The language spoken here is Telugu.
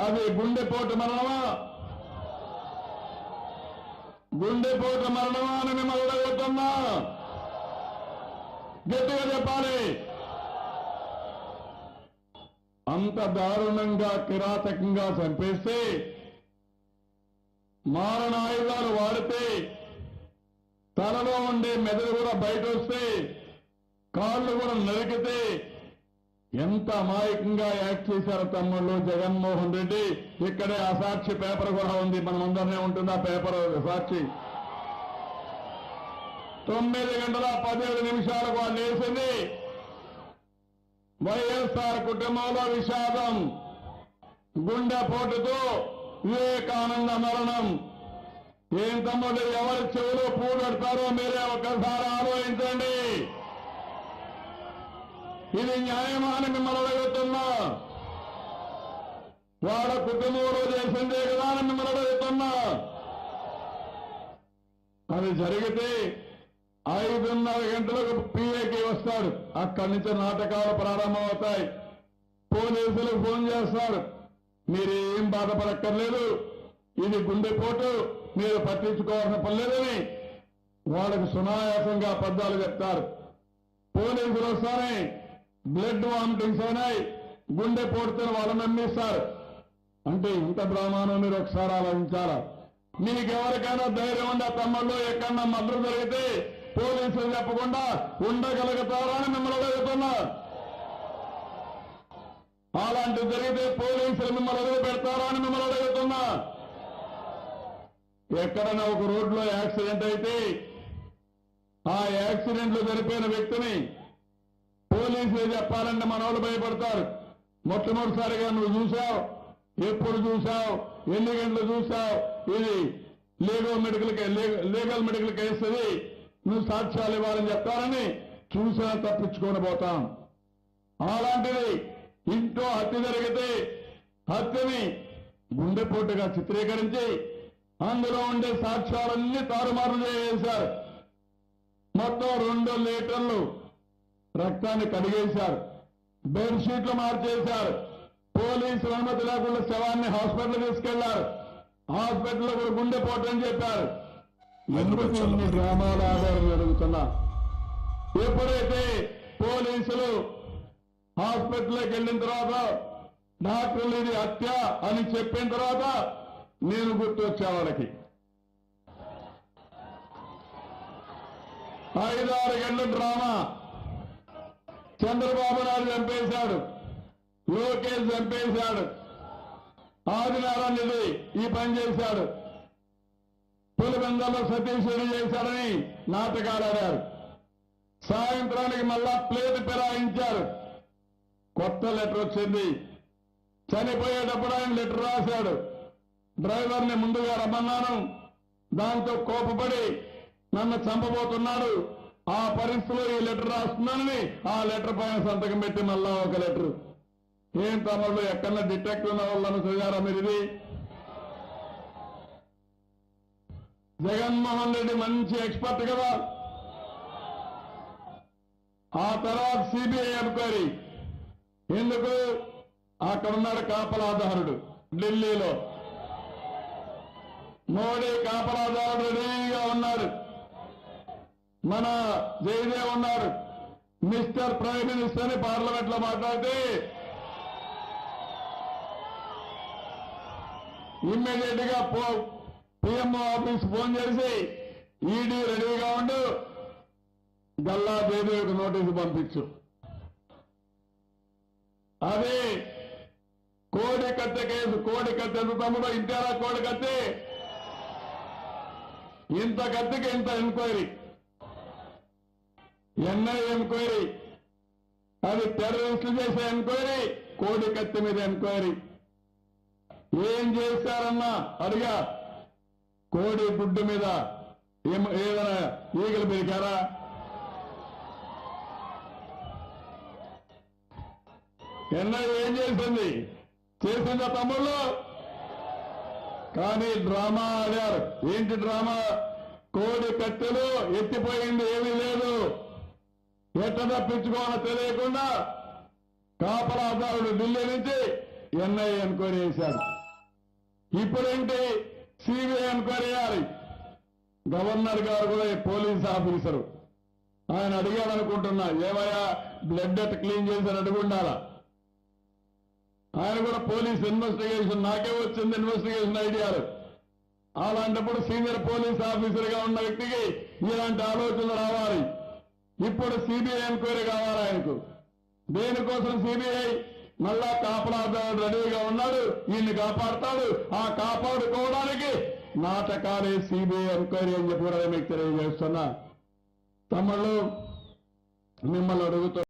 అది గుండెపోటు మరణమా? గుండెపోటు మరణమా అని మిమ్మల్ని అడుగుతున్నా. గట్టిగా చెప్పాలి. అంత దారుణంగా కిరాతకంగా చంపేస్తే మారణ ఆయుధాలు వాడితే తలలో ఉండే మెదడు కూడా బయట వస్తే కాళ్ళు కూడా నరికితే ఎంత అమాయకంగా యాక్ట్ చేశారు తమ్ముళ్ళు జగన్మోహన్ రెడ్డి? ఇక్కడే అసాక్షి పేపర్ కూడా ఉంది. మనమందరినే ఉంటుంది ఆ పేపర్ సాక్షి తొమ్మిది గంటల పదిహేడు నిమిషాలకు వాళ్ళు వేసింది వైఎస్ఆర్ కుటుంబంలో విషాదం గుండెపోటుతో వివేకానంద మరణం. ఏం తమ్ముడు ఎవరి చెవులు పూడెడతారో మీరే ఒకసారి ఆలోచించండి. ఇది న్యాయమా అని మిమ్మల్ని అడుగుతున్నా వాళ్ళ కుటుంబంలో చేసిందే కదా అని మిమ్మల్ని అడుగుతున్నా అది జరిగితే ఐదున్నర గంటలకు పిఏకి వస్తాడు. అక్కడి నుంచి నాటకాలు ప్రారంభమవుతాయి. పోలీసులు ఫోన్ చేస్తారు. మీరేం బాధపడక్కర్లేదు. ఇది గుండెపోటు. మీరు పట్టించుకోవాల్సిన పనిలేదని వాళ్ళకి సునాయాసంగా అబద్ధాలు చెప్తారు. పోలీసులు వస్తానే బ్లడ్ వామిటింగ్స్ అయినాయి. గుండె పోటుతో వాళ్ళు నమ్మిస్తారు అంటే ఇంత డ్రామాను మీరు ఒకసారి ఆలోచించాలా? మీకు ఎవరికైనా ధైర్యం ఉండే తమ్ముళ్ళు? ఎక్కడన్నా మద్దతు జరిగితే పోలీసులు చెప్పకుండా ఉండగలుగుతారా అని మిమ్మల్ని అడుగుతున్నా. అలాంటి జరిగితే పోలీసులు మిమ్మల్ని అడుగు పెడతారా అని మిమ్మల్ని అడుగుతున్నా. ఎక్కడైనా ఒక రోడ్లో యాక్సిడెంట్ అయితే ఆ యాక్సిడెంట్లో జరిపిన వ్యక్తిని పోలీసులు చెప్పాలంటే మన వాళ్ళు భయపడతారు. మొట్టమొదటిసారిగా నువ్వు చూసావు ఎప్పుడు చూసావు ఎన్ని గంటలు చూసావు ఇది legal medical legal medical case నువ్వు సాక్ష్యాలు ఇవ్వాలని చెప్తారని చూసినా తప్పించుకొని పోతాం. అలాంటిది ఇంట్లో హత్య జరిగితే హత్యని గుండెపోటుగా చిత్రీకరించి అందులో ఉండే సాక్ష్యాలన్నీ తారుమారు చేశారు. మొత్తం రెండు లీటర్లు రక్తాన్ని కడిగేశారు. బెడ్షీట్లు మార్చేశారు. పోలీసులు అనుమతి లేకుండా శవాన్ని హాస్పిటల్ తీసుకెళ్ళారు. హాస్పిటల్లో కూడా గుండెపోటు అని చెప్పారు. ఎందుకు ఇన్ని డ్రామాల ఆధారం జరుగుతున్నా ఎప్పుడైతే పోలీసులు హాస్పిటల్కి వెళ్ళిన తర్వాత డాక్టర్లు ఇది హత్య అని చెప్పిన తర్వాత నేను గుర్తొచ్చా వాళ్ళకి. ఐదారు గంటల డ్రామా. చంద్రబాబు నాయుడు చంపేశాడు. లోకేష్ చంపేశాడు. ఆదినారాయణ రెడ్డి ఈ పని చేశాడు. పులిబందల్లో సతీష్ రెడ్డి చేశాడని నాటకాలు ఆడారు. సాయంత్రానికి మళ్ళా ప్లేట్ పెరాయించారు కొత్త లెటర్ వచ్చింది. చనిపోయేటప్పుడు ఆయన లెటర్ రాశాడు. డ్రైవర్ని ముందుగా రమ్మన్నాను. దాంతో కోపపడి నన్ను చంపబోతున్నాడు. ఆ పరిస్థితిలో ఈ లెటర్ రాస్తున్నానని ఆ లెటర్ పైన సంతకం పెట్టి మళ్ళా ఒక లెటర్. ఏం తమలో ఎక్కడన్నా డిటెక్టివ్ నవలను చదివారా మీరు ఇది? జగన్మోహన్ రెడ్డి మంచి ఎక్స్పర్ట్ కదా. ఆ తర్వాత సిబిఐ అధికారి ఎందుకు? అక్కడ ఉన్నాడు కాపలాదారుడు ఢిల్లీలో. మోడీ కాపలాదారుడు రెడీగా ఉన్నాడు. మన జయదేవ్ ఉన్నారు. మిస్టర్ ప్రైమ్ మినిస్టర్ అని పార్లమెంట్లో మాట్లాడితే ఇమ్మీడియట్గా పో పిఎంఓ ఆఫీస్ ఫోన్ చేసి ఈడీ రెడీగా ఉండు. గల్లా జయదేవికి నోటీసు పంపించు. అది కోడి కత్తె కేసు కోడి కత్తె తమ్ముడు ఇంటారా కోడి కత్తి ఇంత కత్తికి ఇంత ఎంక్వైరీ ఎన్ఐ ఎంక్వైరీ. అది టెర్రరిస్టులు చేసే ఎంక్వైరీ కోడి కత్తి మీద ఎంక్వైరీ. ఏం చేశారన్నా అడిగా. కోడి గుడ్డు మీద ఏదైనా ఈగలు పెరిగారా? ఎన్ఐ ఏం చేసింది? చేసిందా తమ్ముళ్ళు? కానీ డ్రామా ఆడారు. ఏంటి డ్రామా? కోడి కట్టెలు ఎత్తిపోయింది ఏమీ లేదు. ఎట్ట తప్పించుకోవాలో తెలియకుండా కాపలాదారుడు ఢిల్లీ నుంచి ఎన్ఐఏ ఎన్క్వైరీ చేశాడు. ఇప్పుడేంటి సిబిఐ ఎన్క్వైరీ చేయాలి? గవర్నర్ గారు కూడా పోలీస్ ఆఫీసరు. ఆయన అడిగాడు అనుకుంటున్నా ఏమయ్యా బ్లడ్ అట్ క్లీన్ చేశారు అడుగుండాలా? ఆయన కూడా పోలీస్ ఇన్వెస్టిగేషన్ నాకే వచ్చింది ఇన్వెస్టిగేషన్ ఐడియాలు. అలాంటప్పుడు సీనియర్ పోలీస్ ఆఫీసర్గా ఉన్న వ్యక్తికి ఇలాంటి ఆలోచనలు రావాలి. ఇప్పుడు సిబిఐ ఎంక్వైరీ కావాలి ఆయనకు? దేనికోసం సిబిఐ మళ్ళా కాపలాదారు రెడీగా ఉన్నాడు వీళ్ళు కాపాడతాడు ఆ కాపాడుకోవడానికి నాటకాలే సిబిఐ ఎంక్వైరీ అని చెప్పి కూడా మీకు తెలియజేస్తున్నా. తమ్ముళ్ళు మిమ్మల్ని అడుగుతున్నా